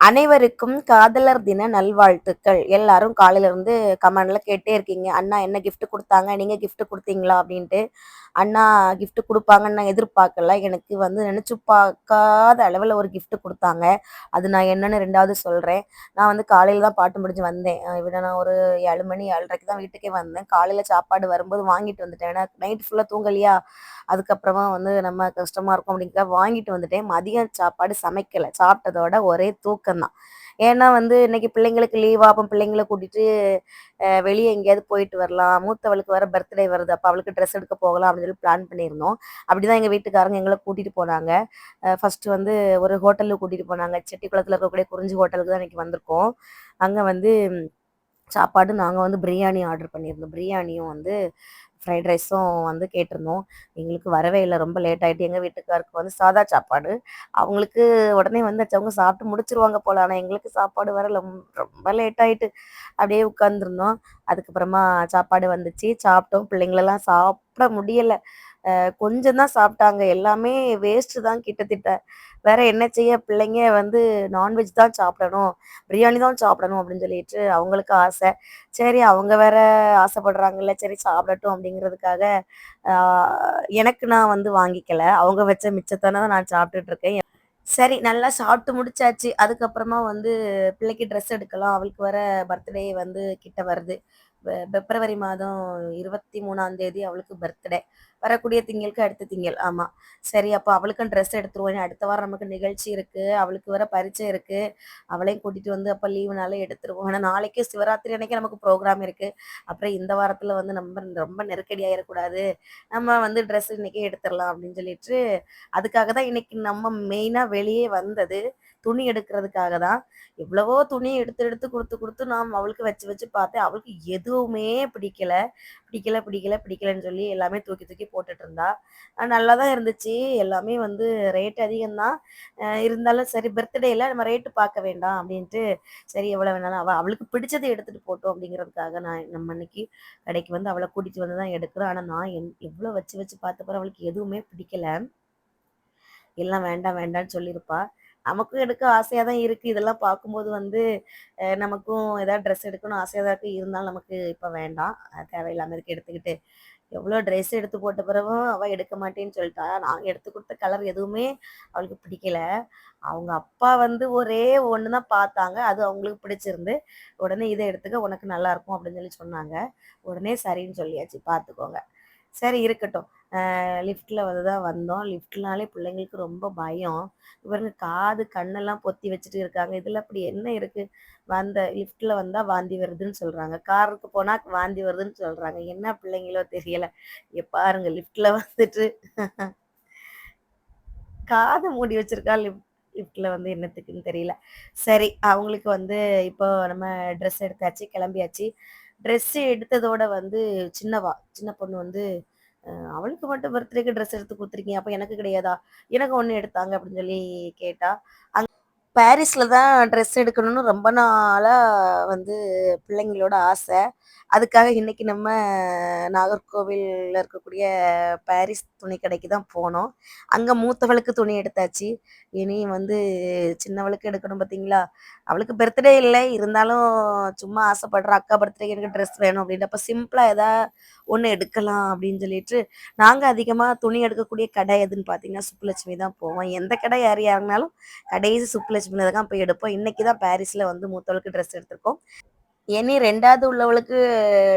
அனைவருக்கும் காதலர் தின நல்வாழ்த்துக்கள். எல்லாரும் காலையில இருந்து கமெண்ட்ல கேட்டே இருக்கீங்க. அண்ணா என்ன கிஃப்ட் கொடுத்தாங்க? நீங்க கிஃப்ட் கொடுத்தீங்களா? அப்படின்ட்டு. அண்ணா கிஃப்ட் கொடுப்பாங்கன்னு நான் எதிர்பார்க்கல. எனக்கு வந்து நினைச்சு பார்க்காத அளவில் ஒரு கிஃப்ட் கொடுத்தாங்க. அது நான் என்னன்னு ரெண்டாவது சொல்கிறேன் நான் வந்து காலையில் தான் பாட்டு முடிஞ்சு வந்தேன். அஹ் நான் ஒரு ஏழு மணி ஏழரைக்கு தான் வீட்டுக்கே வந்தேன். காலையில் சாப்பாடு வரும்போது வாங்கிட்டு வந்துட்டேன். ஏன்னா நைட் ஃபுல்லாக தூங்கலையா? அதுக்கப்புறமா வந்து நம்ம கஷ்டமாக இருக்கும் அப்படிங்கிற வாங்கிட்டு வந்துட்டேன். மதியம் சாப்பாடு சமைக்கலை. சாப்பிட்டதோட ஒரே தூக்கம்தான். ஏன்னா வந்து இன்னைக்கு பிள்ளைங்களுக்கு லீவா அப்போ பிள்ளைங்களை கூட்டிட்டு வெளியே எங்கேயாவது போயிட்டு வரலாம். மூத்தவளுக்கு வர பர்த்டே வருது அப்போ அவளுக்கு ட்ரெஸ் எடுக்க போகலாம் அப்படின்னு சொல்லி பிளான் பண்ணியிருந்தோம். அப்படிதான் எங்கள் வீட்டுக்காரங்க எங்களை கூட்டிட்டு போனாங்க. ஃபர்ஸ்ட் வந்து ஒரு ஹோட்டலுக்கு கூட்டிட்டு போனாங்க. செட்டிக்குளத்தில் இருக்கக்கூடிய குறிஞ்சி ஹோட்டலுக்கு தான் இன்னைக்கு வந்திருக்கோம். அங்கே வந்து சாப்பாடு நாங்கள் வந்து பிரியாணி ஆர்டர் பண்ணியிருந்தோம். பிரியாணியும் வந்து ஃப்ரைட் ரைஸும் வந்து கேட்டிருந்தோம். எங்களுக்கு வரவே இல்லை ரொம்ப லேட் ஆகிட்டு எங்கள் வீட்டுக்காருக்கு வந்து சாதா சாப்பாடு. அவங்களுக்கு உடனே வந்துச்சு அவங்க சாப்பிட்டு முடிச்சிருவாங்க போல ஆனால் எங்களுக்கு சாப்பாடு வரல. ரொம்ப லேட் ஆகிட்டு அப்படியே உட்காந்துருந்தோம் அதுக்கப்புறமா சாப்பாடு வந்துச்சு. சாப்பிட்டோம். பிள்ளைங்களெல்லாம் சாப்பிட முடியல. கொஞ்சம் தான் சாப்பிட்டாங்க. எல்லாமே வேஸ்ட்டு தான் கிட்டத்தட்ட. வேற என்ன செய்ய? பிள்ளைங்க வந்து நான்வெஜ் தான் சாப்பிடணும். பிரியாணி தான் சாப்பிடணும் அப்படின்னு சொல்லிட்டு அவங்களுக்கு ஆசை. சரி அவங்க வேற ஆசைப்படுறாங்கல்ல. சரி சாப்பிடட்டும் அப்படிங்கிறதுக்காக எனக்கு நான் வந்து வாங்கிக்கல. அவங்க வச்ச மிச்சத்தானே தான் நான் சாப்பிட்டுட்டு இருக்கேன். சரி நல்லா சாப்பிட்டு முடிச்சாச்சு. அதுக்கப்புறமா வந்து பிள்ளைக்கு ட்ரெஸ் எடுக்கலாம். அவளுக்கு வர பர்த்டே வந்து கிட்ட வருது. பிப்ரவரி மாதம் இருபத்தி மூணாம் தேதி அவளுக்கு பர்த்டே வரக்கூடிய திங்களுக்கு அடுத்த திங்கள். ஆமா. சரி அப்போ அவளுக்கும் ட்ரெஸ் எடுத்துருவோம். அடுத்த வாரம் நமக்கு நிகழ்ச்சி இருக்கு. அவளுக்கு வர பரிச்சை இருக்கு. அவளையும் கூட்டிட்டு வந்து அப்போ லீவுனால எடுத்துருவோம். ஆனால் நாளைக்கு சிவராத்திரி அன்னைக்கு நமக்கு ப்ரோக்ராம் இருக்கு. அப்புறம் இந்த வாரத்துல வந்து நம்ம ரொம்ப நெருக்கடி ஆயிடக்கூடாது நம்ம வந்து ட்ரெஸ் இன்னைக்கே எடுத்துடலாம் அப்படின்னு சொல்லிட்டு அதுக்காக தான் இன்னைக்கு நம்ம மெயினா வெளியே வந்தது. துணி எடுக்கிறதுக்காக தான் எவ்வளவோ துணி எடுத்து எடுத்து கொடுத்து கொடுத்து நான் அவளுக்கு வச்சு வச்சு பார்த்தேன். அவளுக்கு எதுவுமே பிடிக்கல. பிடிக்கல பிடிக்கல பிடிக்கலன்னு சொல்லி எல்லாமே தூக்கி தூக்கி போட்டுட்டு இருந்தா. நல்லா தான் இருந்துச்சு. எல்லாமே வந்து ரேட் அதிகம்தான். இருந்தாலும் சரி பர்த்டேல நம்ம ரேட்டு பார்க்க வேண்டாம் அப்படின்ட்டு சரி எவ்வளோ வேணாலும் அவள் அவளுக்கு பிடிச்சதை எடுத்துட்டு போட்டோம் அப்படிங்கிறதுக்காக நான் நம்ம இன்னைக்கு கடைக்கு வந்து அவளை கூட்டிட்டு வந்து தான் எடுக்கிறேன். ஆனால் நான் என் எவ்வளோ வச்சு வச்சு பார்த்த பிறகு அவளுக்கு எதுவுமே பிடிக்கல. எல்லாம் வேண்டாம் வேண்டாம்னு சொல்லியிருப்பா. நமக்கும் எடுக்க ஆசையாக தான் இருக்குது இதெல்லாம் பார்க்கும்போது வந்து நமக்கும் ஏதாவது ட்ரெஸ் எடுக்கணும் ஆசையாக தான் இருக்குது இருந்தாலும் நமக்கு இப்போ வேண்டாம். தேவையில்லாமல் இருக்கு. எடுத்துக்கிட்டு எவ்வளோ ட்ரெஸ் எடுத்து போட்ட பிறகும் அவள் எடுக்க மாட்டேன்னு சொல்லிட்டா. நாங்கள் எடுத்து கொடுத்த கலர் எதுவுமே அவளுக்கு பிடிக்கல. அவங்க அப்பா வந்து ஒரே ஒன்று தான் பார்த்தாங்க. அது அவங்களுக்கு பிடிச்சிருந்து உடனே இதை எடுத்துக்க. உனக்கு நல்லாயிருக்கும் அப்படின்னு சொல்லி சொன்னாங்க. உடனே சரின்னு சொல்லியாச்சு. பார்த்துக்கோங்க. சரி இருக்கட்டும். லிஃப்ட்டில் வந்து தான் வந்தோம். லிஃப்ட்னாலே பிள்ளைங்களுக்கு ரொம்ப பயம். இவருங்க காது கண்ணெல்லாம் பொத்தி வச்சுட்டு இருக்காங்க. இதில் அப்படி என்ன இருக்குது வந்த லிஃப்ட்டில் வந்தால் வாந்தி வருதுன்னு சொல்கிறாங்க காருக்கு போனால் வாந்தி வருதுன்னு சொல்கிறாங்க என்ன பிள்ளைங்களோ தெரியலை. இங்க பாருங்க லிஃப்ட்டில் வந்துட்டு. காது மூடி வச்சுருக்கா லிஃப்ட் லிஃப்ட்டில் வந்து என்னத்துக்குன்னு தெரியல. சரி அவங்களுக்கு வந்து இப்போ நம்ம ட்ரெஸ் எடுத்தாச்சு கிளம்பியாச்சு. ட்ரெஸ்ஸு எடுத்ததோட வந்து சின்னவா. சின்ன பொண்ணு வந்து அவளுக்கு மட்டும் பர்த்டேக்கு ட்ரெஸ் எடுத்து கொடுத்துருக்கீங்க. அப்போ எனக்கு கிடையாதா? எனக்கு ஒன்று எடுத்தாங்க அப்படின்னு சொல்லி கேட்டா அங்க பாரிஸில் தான் ட்ரெஸ் எடுக்கணும்னு ரொம்ப நாளாக வந்து பிள்ளைங்களோட ஆசை. அதுக்காக இன்றைக்கி நம்ம நாகர்கோவிலில் இருக்கக்கூடிய பாரிஸ் துணி கடைக்கு தான் போனோம். அங்கே மூத்தவளுக்கு துணி எடுத்தாச்சு. இனி வந்து சின்னவளுக்கு எடுக்கணும் பார்த்தீங்களா அவளுக்கு பர்த்டே இல்லை. இருந்தாலும் சும்மா ஆசைப்படுற அக்கா பர்த்டேக்கு எனக்கு ட்ரெஸ் வேணும் அப்படின்றப்ப அப்போ சிம்பிளாக எதா ஒன்று எடுக்கலாம் அப்படின்னு சொல்லிட்டு நாங்கள் அதிகமாக துணி எடுக்கக்கூடிய கடை எதுன்னு பார்த்தீங்கன்னா சுப்புலட்சுமி தான் போவோம். எந்த கடை யார் யாருனாலும் கடைசி சுப்புலட்சுமியில் தான் போய் எடுப்போம். இன்னைக்கு தான் பாரிஸில் வந்து மூத்தவளுக்கு ட்ரெஸ் எடுத்திருக்கோம். இனி ரெண்டாவது உள்ளவளுக்கு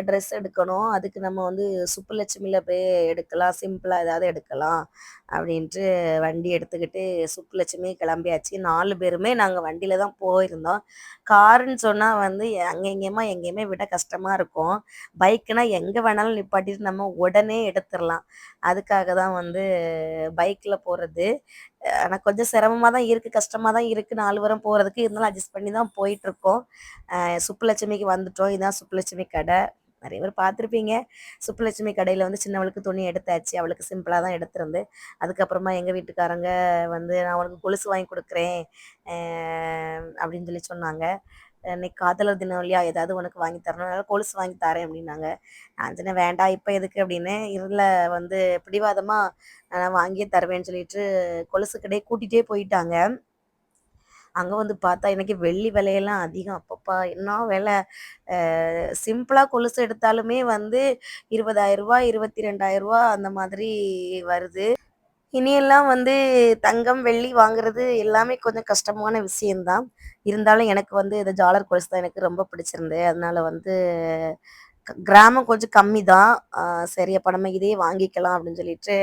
ட்ரெஸ் எடுக்கணும். அதுக்கு நம்ம வந்து சுப்புலட்சுமியில் போய் எடுக்கலாம். சிம்பிளாக ஏதாவது எடுக்கலாம் அப்படின்ட்டு வண்டி எடுத்துக்கிட்டு சுப்புலட்சுமி கிளம்பியாச்சு. நாலு பேருமே நாங்கள் வண்டியில் தான் போயிருந்தோம். காருன்னு சொன்னால் வந்து அங்கே எங்கேயுமா எங்கேயுமே விட கஷ்டமாக இருக்கும். பைக்குனா எங்கே வேணாலும் நிப்பாட்டிட்டு நம்ம உடனே எடுத்துடலாம் அதுக்காக தான் வந்து பைக்கில் போகிறது எனக்கு கொஞ்சம் சிரமமாக தான் இருக்குது கஷ்டமாக தான் இருக்குது நாலு வாரம் போகிறதுக்கு இருந்தாலும் அட்ஜஸ்ட் பண்ணி தான் போயிட்டுருக்கோம். சுப்புலட்சுமிக்கு வந்துட்டோம். இதுதான் சுப்புலட்சுமி கடை. நிறைய பேர் பார்த்துருப்பீங்க. சுப்புலட்சுமி கடையில் வந்து சின்னவளுக்கு துணி எடுத்தாச்சு. அவளுக்கு சிம்பிளாக தான் எடுத்துருந்து. அதுக்கப்புறமா எங்கள் வீட்டுக்காரங்க வந்து நான் அவளுக்கு கொலுசு வாங்கி கொடுக்குறேன். அப்படின்னு சொல்லி சொன்னாங்க. இன்னைக்கு காதலர் தினம் இல்லையா? ஏதாவது உனக்கு வாங்கி தரணும். அதனால கொலுசு வாங்கி தரேன் அப்படின்னாங்க. நான் சொன்னேன் வேண்டாம் இப்போ எதுக்கு அப்படின்னு இதில் வந்து பிடிவாதமாக நான் வாங்கியே தருவேன்னு சொல்லிட்டு கொலுசு கடையை கூட்டிகிட்டே போயிட்டாங்க. அங்கே வந்து பார்த்தா இன்றைக்கி வெள்ளி விலையெல்லாம் அதிகம். அப்பப்பா என்ன விலை? சிம்பிளாக கொலுசு எடுத்தாலுமே வந்து இருபதாயிரரூபா இருபத்தி ரெண்டாயிரரூபா அந்த மாதிரி வருது. இனியெல்லாம் வந்து தங்கம் வெள்ளி வாங்குறது எல்லாமே கொஞ்சம் கஷ்டமான விஷயந்தான் இருந்தாலும் எனக்கு வந்து இந்த ஜாலர் கொலுசு தான் எனக்கு ரொம்ப பிடிச்சிருந்து அதனால வந்து க- கிராமம் கொஞ்சம் கம்மி தான் சரி அப்போ நம்ம இதே வாங்கிக்கலாம் அப்படின்னு சொல்லிட்டு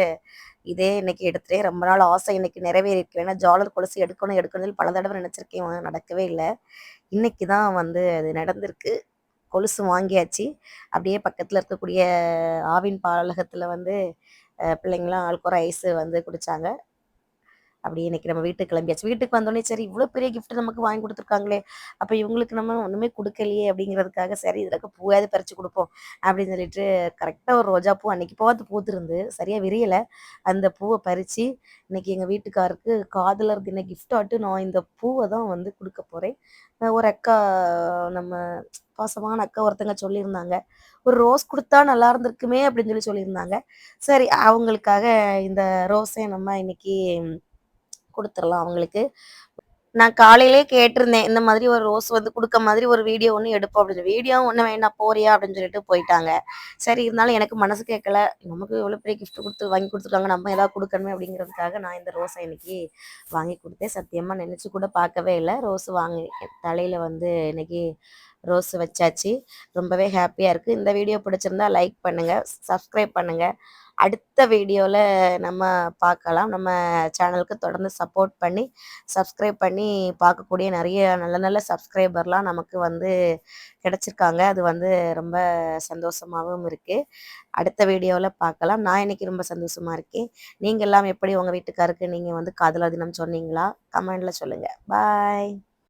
இதே இன்னைக்கு எடுத்துட்டேன். ரொம்ப நாள் ஆசை இன்னைக்கு நிறைவேறிருக்கு ஏன்னா ஜாலர் கொலுசு எடுக்கணும் எடுக்கணும் பல தடவை நினச்சிருக்கேன். நடக்கவே இல்லை. இன்னைக்கு தான் வந்து அது நடந்திருக்கு. கொலுசு வாங்கியாச்சு. அப்படியே பக்கத்தில் இருக்கக்கூடிய ஆவின் பாலகத்தில் வந்து பிள்ளைங்களாம் ஆளுக்கு ஒரு ஐஸு வந்து குடிச்சாங்க. அப்படி இன்னைக்கு நம்ம வீட்டுக்கு கிளம்பியாச்சு. வீட்டுக்கு வந்தோடனே சரி இவ்வளோ பெரிய கிஃப்ட் நமக்கு வாங்கி கொடுத்துருக்காங்களே அப்போ இவங்களுக்கு நம்ம ஒன்றுமே கொடுக்கலையே அப்படிங்கிறதுக்காக சரி இதில் பூவையாவது பூவாவது பறித்து கொடுப்போம் அப்படின்னு சொல்லிட்டு கரெக்டாக ஒரு ரோஜா பூ அன்னைக்கு பார்த்து பூத்துருந்து சரியாக விரியலை. அந்த பூவை பறித்து இன்னைக்கு எங்கள் வீட்டுக்காருக்கு காதலர் தின gift ஆட்டு நான் இந்த பூவை தான் வந்து கொடுக்க போகிறேன் ஒரு அக்கா நம்ம பாசமான அக்கா ஒருத்தங்க சொல்லியிருந்தாங்க ஒரு ரோஸ் கொடுத்தா நல்லா இருந்திருக்குமே அப்படின்னு சொல்லி சொல்லியிருந்தாங்க. சரி அவங்களுக்காக இந்த ரோஸை நம்ம இன்னைக்கு கொடுத்துடலாம் அவங்களுக்கு. நான் காலையிலே கேட்டிருந்தேன் இந்த மாதிரி ஒரு ரோஸ் வந்து கொடுக்க மாதிரி ஒரு வீடியோ ஒன்று எடுப்போம் அப்படின்னு. வீடியோ ஒன்று வேண்டாம் போறியா அப்படின்னு சொல்லிட்டு போயிட்டாங்க. சரி இருந்தாலும் எனக்கு மனசு கேட்கல. நமக்கு எவ்வளோ பெரிய கிஃப்ட் கொடுத்து வாங்கி கொடுத்துருக்காங்க. நம்ம ஏதாவது கொடுக்கணுமே அப்படிங்கிறதுக்காக நான் இந்த ரோஸை இன்னைக்கு வாங்கி கொடுத்தேன். சத்தியமாக நினச்சி கூட பார்க்கவே இல்லை. ரோஸ் வாங்கி தலையில் வந்து இன்னைக்கு ரோஸ் வச்சாச்சு. ரொம்பவே ஹாப்பியாக இருக்குது இந்த வீடியோ பிடிச்சிருந்தா லைக் பண்ணுங்கள் சப்ஸ்கிரைப் பண்ணுங்கள் அடுத்த வீடியோவில் நம்ம பார்க்கலாம். நம்ம சேனலுக்கு தொடர்ந்து சப்போர்ட் பண்ணி சப்ஸ்கிரைப் பண்ணி பார்க்கக்கூடிய நிறைய நல்ல நல்ல சப்ஸ்கிரைபர்லாம் நமக்கு வந்து கிடச்சிருக்காங்க. அது வந்து ரொம்ப சந்தோஷமாகவும் இருக்குது அடுத்த வீடியோவில் பார்க்கலாம். நான் இன்றைக்கி ரொம்ப சந்தோஷமாக இருக்கேன். நீங்கள் எல்லாம் எப்படி உங்கள் வீட்டுக்காருக்கு நீங்கள் வந்து காதலா தினம் சொன்னீங்களா? கமெண்டில் சொல்லுங்கள் பாய்.